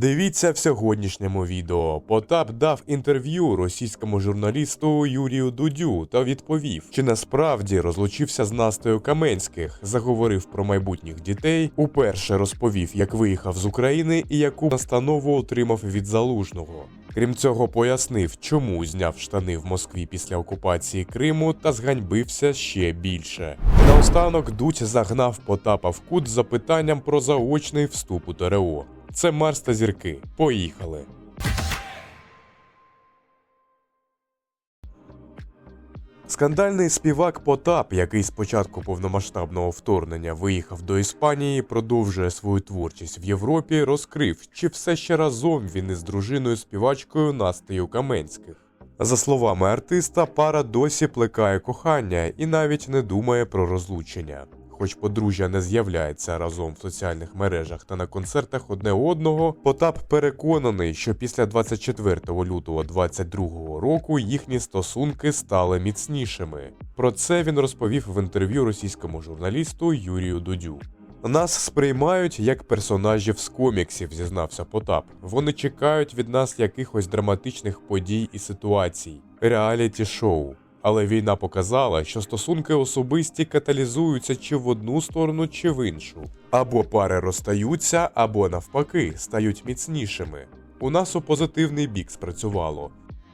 Дивіться в сьогоднішньому відео. Потап дав інтерв'ю російському журналісту Юрію Дудю та відповів, чи насправді розлучився з Настею Каменських, заговорив про майбутніх дітей, уперше розповів, як виїхав з України і яку настанову отримав від залужного. Крім цього, пояснив, чому зняв штани в Москві після окупації Криму та зганьбився ще більше. Наостанок Дудь загнав Потапа в кут з запитанням про заочний вступ у ТРО. Це Марс та зірки. Поїхали. Скандальний співак Потап, який з початку повномасштабного вторгнення виїхав до Іспанії, продовжує свою творчість в Європі, розкрив, чи все ще разом він із дружиною співачкою Настею Каменських. За словами артиста, пара досі плекає кохання і навіть не думає про розлучення. Хоч подружжя не з'являється разом в соціальних мережах та на концертах одне одного, Потап переконаний, що після 24 лютого 2022 року їхні стосунки стали міцнішими. Про це він розповів в інтерв'ю російському журналісту Юрію Дудю. Нас сприймають як персонажів з коміксів, зізнався Потап. Вони чекають від нас якихось драматичних подій і ситуацій, реаліті шоу. Але війна показала, що стосунки особисті каталізуються чи в одну сторону, чи в іншу. Або пари розстаються, або навпаки стають міцнішими. У нас у позитивний бік спрацювало.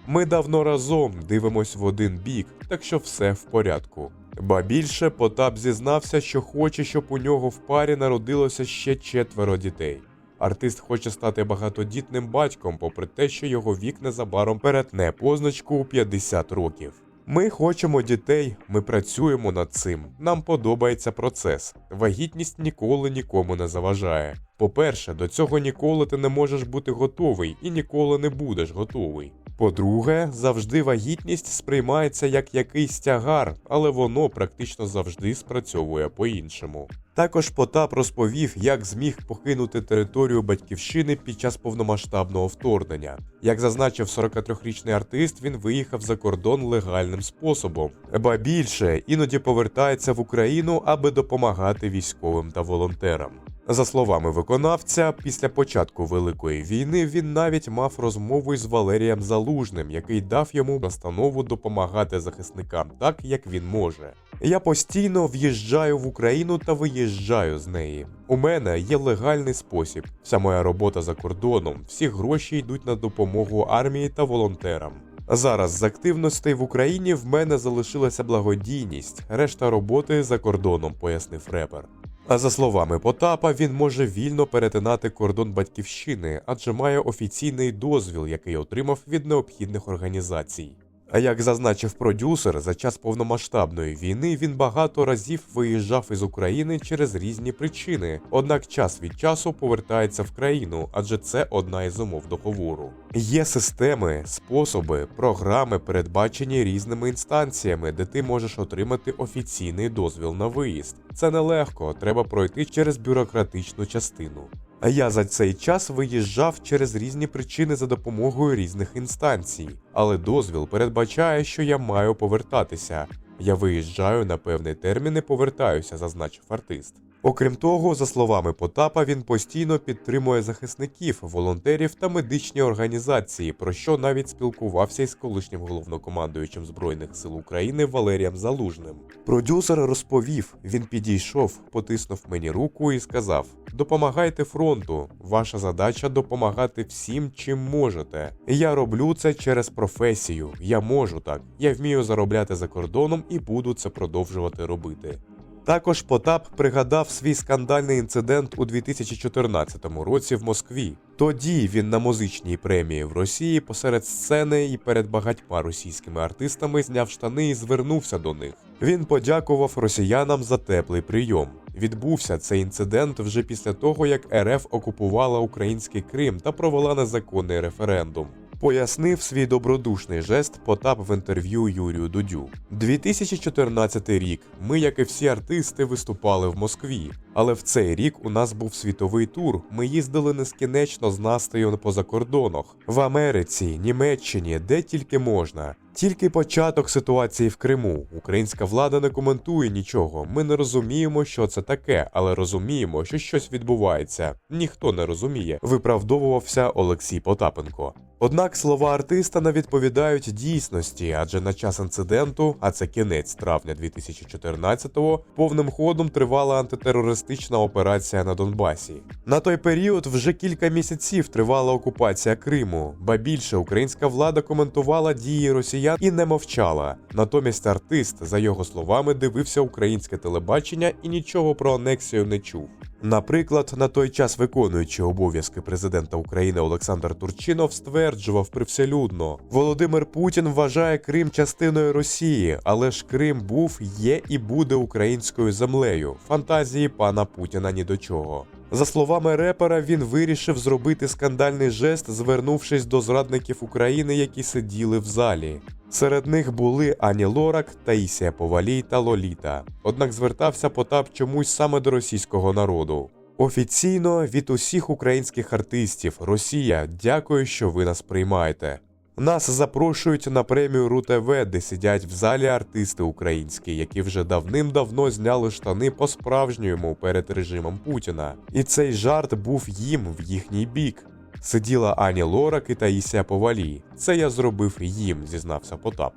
Ми давно разом дивимось в один бік, так що все в порядку. Ба більше Потап зізнався, що хоче, щоб у нього в парі народилося ще четверо дітей. Артист хоче стати багатодітним батьком, попри те, що його вік незабаром перетне позначку у 50 років. Ми хочемо дітей, ми працюємо над цим. Нам подобається процес. Вагітність ніколи нікому не заважає. По-перше, до цього ніколи ти не можеш бути готовий і ніколи не будеш готовий. По-друге, завжди вагітність сприймається як якийсь тягар, але воно практично завжди спрацьовує по-іншому. Також Потап розповів, як зміг покинути територію батьківщини під час повномасштабного вторгнення. Як зазначив 43-річний артист, він виїхав за кордон легальним способом, ба більше іноді повертається в Україну, аби допомагати військовим та волонтерам. За словами виконавця, після початку Великої війни він навіть мав розмову із Валерієм Залужним, який дав йому настанову допомагати захисникам так, як він може. Я постійно в'їжджаю в Україну та виїжджаю з неї. У мене є легальний спосіб. Вся моя робота за кордоном, всі гроші йдуть на допомогу армії та волонтерам. Зараз з активностей в Україні в мене залишилася благодійність, решта роботи за кордоном, пояснив репер. А за словами Потапа, він може вільно перетинати кордон батьківщини, адже має офіційний дозвіл, який отримав від необхідних організацій. А як зазначив продюсер, за час повномасштабної війни він багато разів виїжджав із України через різні причини, однак час від часу повертається в країну, адже це одна із умов договору. Є системи, способи, програми, передбачені різними інстанціями, де ти можеш отримати офіційний дозвіл на виїзд. Це нелегко, треба пройти через бюрократичну частину. А я за цей час виїжджав через різні причини за допомогою різних інстанцій, але дозвіл передбачає, що я маю повертатися. Я виїжджаю на певний термін і повертаюся, зазначив артист. Окрім того, за словами Потапа, він постійно підтримує захисників, волонтерів та медичні організації, про що навіть спілкувався із колишнім головнокомандуючим збройних сил України Валерієм Залужним. Продюсер розповів: він підійшов, потиснув мені руку і сказав: Допомагайте фронту. Ваша задача допомагати всім, чим можете. Я роблю це через професію. Я можу так. Я вмію заробляти за кордоном і буду це продовжувати робити. Також Потап пригадав свій скандальний інцидент у 2014 році в Москві. Тоді він на музичній премії в Росії посеред сцени і перед багатьма російськими артистами зняв штани і звернувся до них. Він подякував росіянам за теплий прийом. Відбувся цей інцидент вже після того, як РФ окупувала український Крим та провела незаконний референдум. Пояснив свій добродушний жест Потап в інтерв'ю Юрію Дудю. 2014 рік. Ми, як і всі артисти, виступали в Москві. Але в цей рік у нас був світовий тур. Ми їздили нескінечно з Настею по закордонах в Америці, Німеччині, де тільки можна. Тільки початок ситуації в Криму. Українська влада не коментує нічого. Ми не розуміємо, що це таке, але розуміємо, що щось відбувається. Ніхто не розуміє, виправдовувався Олексій Потапенко. Однак слова артиста не відповідають дійсності, адже на час інциденту, а це кінець травня 2014-го, повним ходом тривала антитерористична операція на Донбасі. На той період вже кілька місяців тривала окупація Криму, ба більше українська влада коментувала дії росіян і не мовчала. Натомість артист, за його словами, дивився українське телебачення і нічого про анексію не чув. Наприклад, на той час виконуючий обов'язки президента України Олександр Турчинов стверджував привселюдно: Володимир Путін вважає Крим частиною Росії, але ж Крим був, є і буде українською землею. Фантазії пана Путіна ні до чого. За словами репера, він вирішив зробити скандальний жест, звернувшись до зрадників України, які сиділи в залі. Серед них були Ані Лорак, Таїсія Повалій та Лоліта. Однак звертався Потап чомусь саме до російського народу. Офіційно від усіх українських артистів Росія, дякую, що ви нас приймаєте. Нас запрошують на премію РУ-ТВ, де сидять в залі артисти українські, які вже давним-давно зняли штани по-справжньому перед режимом Путіна. І цей жарт був їм в їхній бік. Сиділа Ані Лорак і Таїсія Повалі. Це я зробив їм, зізнався Потап.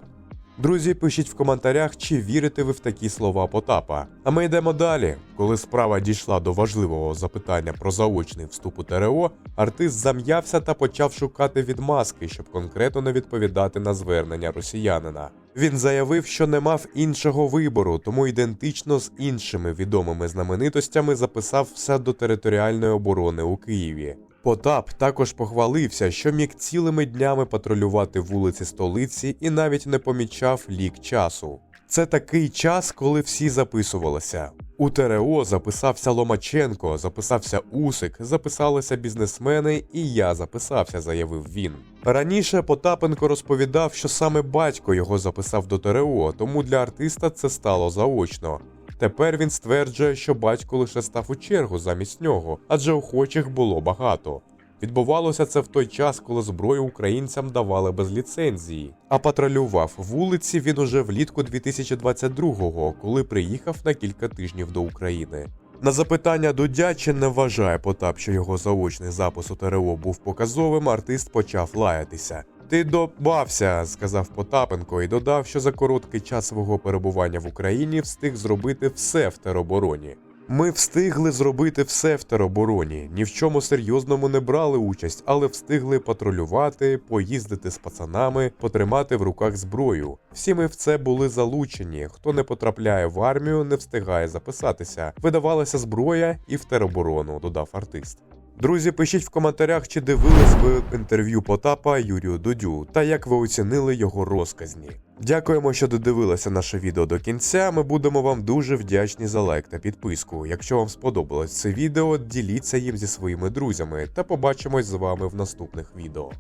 Друзі, пишіть в коментарях, чи вірите ви в такі слова Потапа. А ми йдемо далі. Коли справа дійшла до важливого запитання про заочний вступ у ТРО, артист зам'явся та почав шукати відмазки, щоб конкретно не відповідати на звернення росіянина. Він заявив, що не мав іншого вибору, тому ідентично з іншими відомими знаменитостями записав все до територіальної оборони у Києві. Потап також похвалився, що міг цілими днями патрулювати вулиці столиці і навіть не помічав лік часу. Це такий час, коли всі записувалися. У ТРО записався Ломаченко, записався Усик, записалися бізнесмени, і я записався, заявив він. Раніше Потапенко розповідав, що саме батько його записав до ТРО, тому для артиста це стало заочно. Тепер він стверджує, що батько лише став у чергу замість нього, адже охочих було багато. Відбувалося це в той час, коли зброю українцям давали без ліцензії. А патрулював вулиці він уже влітку 2022-го, коли приїхав на кілька тижнів до України. На запитання Дудя, чи не вважає Потап, що його заочний запис у ТРО був показовим, артист почав лаятися. Ти добався, сказав Потапенко, і додав, що за короткий час свого перебування в Україні встиг зробити все в теробороні. Ми встигли зробити все в теробороні, ні в чому серйозному не брали участь, але встигли патрулювати, поїздити з пацанами, потримати в руках зброю. Всі ми в це були залучені. Хто не потрапляє в армію, не встигає записатися. Видавалася зброя і в тероборону, додав артист. Друзі, пишіть в коментарях, чи дивились ви інтерв'ю Потапа Юрію Дудю та як ви оцінили його розказні. Дякуємо, що додивилися наше відео до кінця. Ми будемо вам дуже вдячні за лайк та підписку. Якщо вам сподобалось це відео, діліться їм зі своїми друзями та побачимось з вами в наступних відео.